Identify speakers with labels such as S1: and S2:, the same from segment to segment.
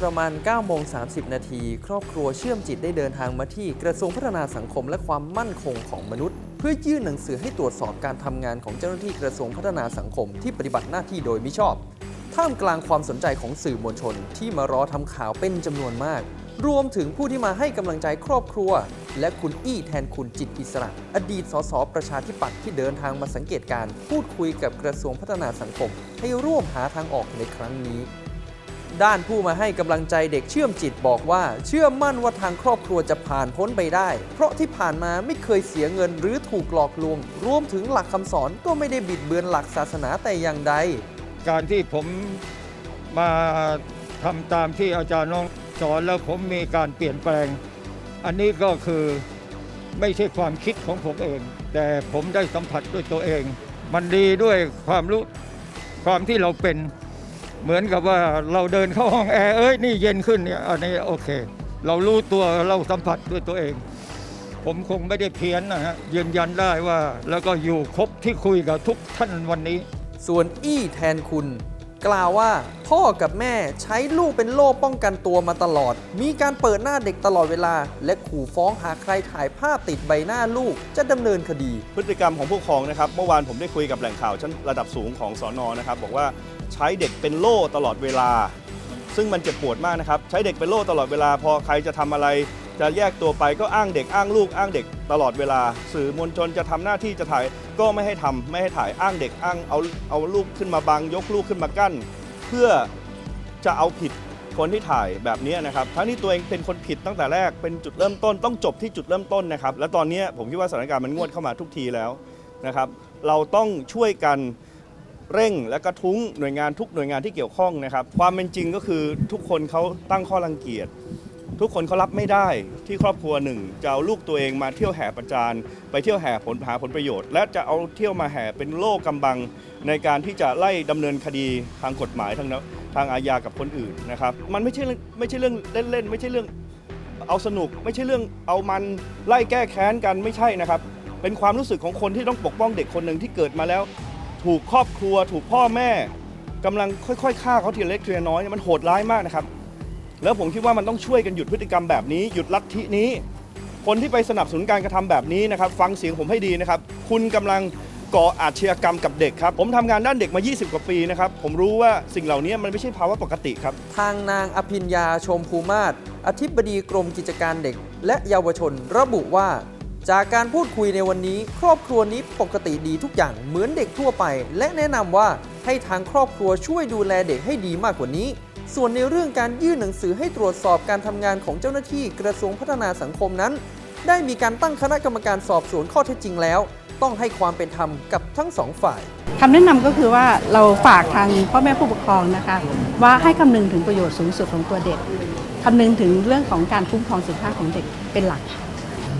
S1: ประมาณ9โมง30 นาที ครอบครัวเชื่อมจิตได้เดินทางมาที่กระทรวงพัฒนาสังคมและความมั่นคงของมนุษย์ เพื่อยื่นหนังสือให้ตรวจสอบการทำงานของเจ้าหน้าที่กระทรวงพัฒนาสังคมที่ปฏิบัติหน้าที่โดยมิชอบ ท่ามกลางความสนใจของสื่อมวลชนที่มารอทำข่าวเป็นจำนวนมาก รวมถึงผู้ที่มาให้กำลังใจครอบครัว และคุณอี้แทนคุณจิตอิสระ อดีตสสประชาธิปัตย์ที่เดินทางมาสังเกตการ์พูดคุยกับกระทรวงพัฒนาสังคม ให้ร่วมหาทางออกในครั้งนี้ ด้านผู้มาให้กำลังใจเด็กเชื่อมจิตบอกว่า เชื่อมั่นว่าทางครอบครัวจะผ่านพ้นไปได้ เพราะที่ผ่านมาไม่เคยเสียเงินหรือถูกหลอกลวง รวมถึงหลักคำสอนก็ไม่ได้บิดเบือนหลักศาสนาแต่อย่างใด
S2: การที่ผมมาทำตามที่อาจารย์น้องสอนแล้วผมมีการเปลี่ยนแปลง อันนี้ก็คือไม่ใช่ความคิดของผมเอง แต่ผมได้สัมผัสด้วยตัวเอง มันดีด้วยความรู้ความที่เราเป็น เหมือนกับว่าเราเดินเข้าห้องแอร์เอ้ยนี่เย็นขึ้นเนี่ยอันนี้โอเค เรารู้ตัวเราสัมผัสด้วยตัวเอง ผมคงไม่ได้เพี้ยนนะฮะยืนยันได้ว่า แล้วก็อยู่ครบที่คุยกับทุกท่านวันนี้
S1: ส่วนอี้แทนคุณ กล่าวว่าพ่อกับแม่ใช้ลูกเป็นโล่ป้องกันตัวมาตลอด มีการเปิดหน้าเด็กตลอดเวลา และขู่ฟ้องหาใครถ่ายภาพติดใบหน้าลูกจะดำเนินคดี
S3: พฤติกรรมของผู้ปกครองนะครับ เมื่อวานผมได้คุยกับแหล่งข่าวชั้นระดับสูงของสอนอนะครับ บอกว่าใช้เด็กเป็นโล่ตลอดเวลา ซึ่งมันเจ็บปวดมากนะครับ ใช้เด็กเป็นโล่ตลอดเวลา พอใครจะทำอะไร จะแยกตัวไปก็อ้างเด็กอ้างลูกอ้างเด็กตลอดเวลา สื่อมวลชนจะทำหน้าที่จะถ่ายก็ไม่ให้ทำไม่ให้ถ่ายอ้างเด็กอ้างเอาเอาลูกขึ้นมาบังยกลูกขึ้นมากั้น เพื่อจะเอาผิดคนที่ถ่ายแบบนี้นะครับทั้งที่ตัวเองเป็นคนผิดตั้งแต่แรกเป็นจุดเริ่มต้นต้องจบที่จุดเริ่มต้นนะครับ และตอนนี้ผมคิดว่าสถานการณ์มันงวดเข้ามาทุกทีแล้วนะครับ เราต้องช่วยกันเร่งและกระทุ้งหน่วยงานทุกหน่วยงานที่เกี่ยวข้องนะครับ ความเป็นจริงก็คือทุกคนเขาตั้งข้อรังเกียจ ทุกคนเขารับไม่ได้ที่ครอบครัวหนึ่งจะเอาลูกตัวเองมาเที่ยวแห่ประจานไปเที่ยวแห่ผลหาผลประโยชน์ และจะเอาเที่ยวมาแห่เป็นโล่กำบัง ในการที่จะไล่ดำเนินคดีทางกฎหมายทางทางอาญากับคนอื่นนะครับ มันไม่ใช่ไม่ใช่เรื่องเล่นๆไม่ใช่เรื่องเอาสนุก ไม่ใช่เรื่องเอามันไล่แก้แค้นกันไม่ใช่นะครับ เป็นความรู้สึกของคนที่ต้องปกป้องเด็กคนหนึ่งที่เกิดมาแล้ว ถูกครอบครัว ถูกพ่อแม่กำลังค่อยๆฆ่าเขาทีเล็กทีละน้อยมันโหดร้ายมากนะครับ แล้วผมคิดว่ามันต้องช่วยกันหยุดพฤติกรรมแบบนี้ หยุดลัทธินี้ คนที่ไปสนับสนุนการกระทำแบบนี้นะครับ ฟังเสียงผมให้ดีนะครับ คุณกำลังก่ออาชญากรรมกับเด็กครับ ผมทำงานด้านเด็กมา 20 กว่าปีนะครับ ผมรู้ว่าสิ่งเหล่านี้มันไม่ใช่ภาวะปกติครับ
S1: ทางนางอภิญญาชมภูมาศอธิบดีกรมกิจการเด็ก และเยาวชนระบุว่า จากการพูดคุยในวันนี้ ครอบครัวนี้ปกติดีทุกอย่างเหมือนเด็กทั่วไป และแนะนำว่าให้ทางครอบครัวช่วยดูแลเด็กให้ดีมากกว่านี้ ส่วนในเรื่องการยื่นหนังสือให้ตรวจสอบการทำงานของเจ้าหน้าที่กระทรวงพัฒนาสังคมนั้น ได้มีการตั้งคณะกรรมการสอบสวนข้อเท็จจริงแล้ว ต้องให้ความเป็นธรรมกับทั้งสองฝ่าย
S4: คำแนะนำก็คือว่าเราฝากทางพ่อแม่ผู้ปกครองนะคะ ว่าให้คำนึงถึงประโยชน์สูงสุดของตัวเด็กคำนึงถึงเรื่องของการคุ้มครองสิทธิภาพของเด็กเป็นหลัก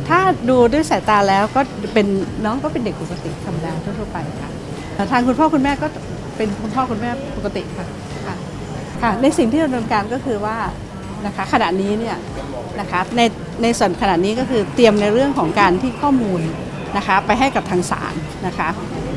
S4: ถ้าดูด้วยสายตาแล้วก็เป็นน้องก็เป็นเด็กปกติธรรมดาทั่วไปค่ะทางคุณพ่อคุณแม่ก็เป็นคุณพ่อคุณแม่ปกติค่ะ ค่ะในสิ่งที่เราดำเนินการก็คือว่านะคะขณะนี้เนี่ยนะคะในในส่วนขณะนี้ก็คือเตรียมในเรื่องของการที่ข้อมูลนะคะไปให้กับทางศาลนะคะ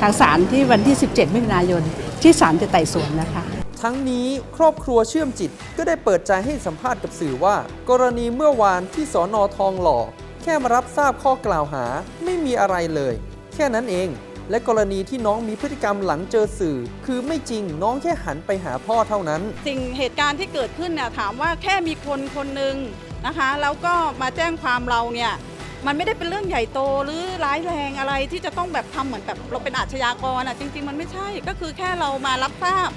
S4: ทางศาลที่วันที่ 17 มิถุนายนที่ศาลจะไต่สวนนะคะ
S1: ทั้งนี้ครอบครัวเชื่อมจิตก็ได้เปิดใจให้สัมภาษณ์กับสื่อว่า กรณีเมื่อวานที่สอนอทองหล่อ แค่มารับทราบข้อกล่าวหาไม่มีอะไรเลย แค่นั้นเอง และกรณีที่น้องมีพฤติกรรมหลังเจอสื่อ คือไม่จริงน้องแค่หันไปหาพ่อเท่านั้น
S5: สิ่งเหตุการณ์ที่เกิดขึ้นเนี่ยถามว่าแค่มีคนคนหนึ่งนะคะแล้วก็มาแจ้งความเราเนี่ยมันไม่ได้เป็นเรื่องใหญ่โตหรือร้ายแรงอะไรที่จะต้องแบบทำเหมือนแบบเราเป็นอาชญากรอะจริง ๆ มันไม่ใช่ก็คือแค่เรามารับทราบ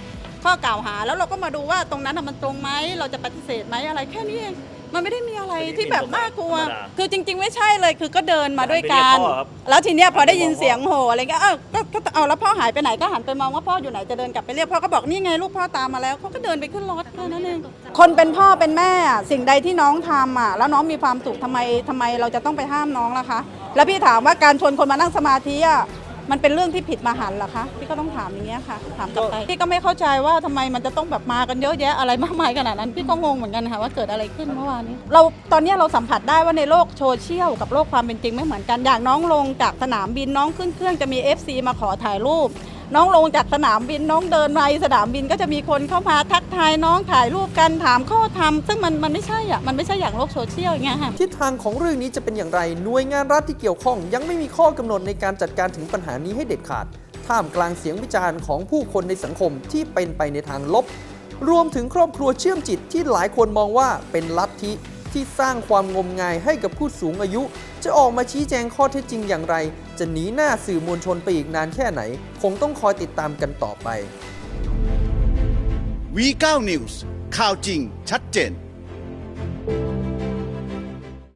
S5: ข้อกล่าวหา แล้วเราก็มาดูว่าตรงนั้นมันตรงไหมเราจะปฏิเสธไหมอะไรแค่นี้เอง มันไม่ได้มีอะไรที่แบบน่ากลัว
S6: ธรรมดา
S5: คือจริง ๆ ไม่ใช่เลยคือก็เดินมาด้วยกัน
S6: ไปเรียกพ่อครับ
S5: แล้วทีเนี้ยพอได้ยินเสียงโห่อะไรเงี้ยเอ้าก็ก็เอาแล้วพ่อหายไปไหนก็หันไปมองว่าพ่ออยู่ไหนจะเดินกลับไปเรียกพ่อก็บอกนี่ไงลูกพ่อตามมาแล้วเขาก็เดินไปขึ้นรถแค่นั้นเองคนเป็นพ่อเป็นแม่อะสิ่งใดที่น้องทำอะแล้วน้องมีความสุขทำไมทำไมเราจะต้องไปห้ามน้องล่ะคะ แล้วพี่ถามว่าการชวนคนมานั่งสมาธิอะ มันเป็นเรื่องที่ผิดมหันต์เหรอคะพี่ก็ต้องถามอย่างเงี้ยค่ะ ถามกลับไปพี่ก็ไม่เข้าใจว่าทำไมมันจะต้องแบบมากันเยอะแยะอะไรมากมายขนาดนั้นพี่ก็งงเหมือนกันค่ะว่าเกิดอะไรขึ้นเมื่อวานนี้ เราตอนเนี้ยเราสัมผัสได้ว่าในโลกโซเชียลกับโลกความเป็นจริงไม่เหมือนกันอย่างน้องลงจากสนามบินน้องขึ้นเครื่องจะมี FC มาขอถ่ายรูป น้องลงจากสนามบินน้องเดินมาสนามบินก็จะมีคนเข้ามาทักทายน้องถ่ายรูปกันถามข้อทำซึ่งมันมันไม่ใช่อะมันไม่ใช่อย่างโลกโซเชียลอย่างเงี้ยค่ะ
S1: ทิศทางของเรื่องนี้จะเป็นอย่างไรหน่วยงานรัฐที่เกี่ยวข้อง ยังไม่มีข้อกำหนดในการจัดการถึงปัญหานี้ให้เด็ดขาด ท่ามกลางเสียงวิจารณ์ของผู้คนในสังคมที่เป็นไปในทางลบ รวมถึงครอบครัวเชื่อมจิตที่หลายคนมองว่าเป็นลัทธิ ที่สร้างความงมงายให้กับผู้สูงอายุ จะออกมาชี้แจงข้อเท็จจริงอย่างไร จะหนีหน้าสื่อมวลชนไปอีกนานแค่ไหน คงต้องคอยติดตามกันต่อไป
S6: V9 News ข่าวจริงชัดเจน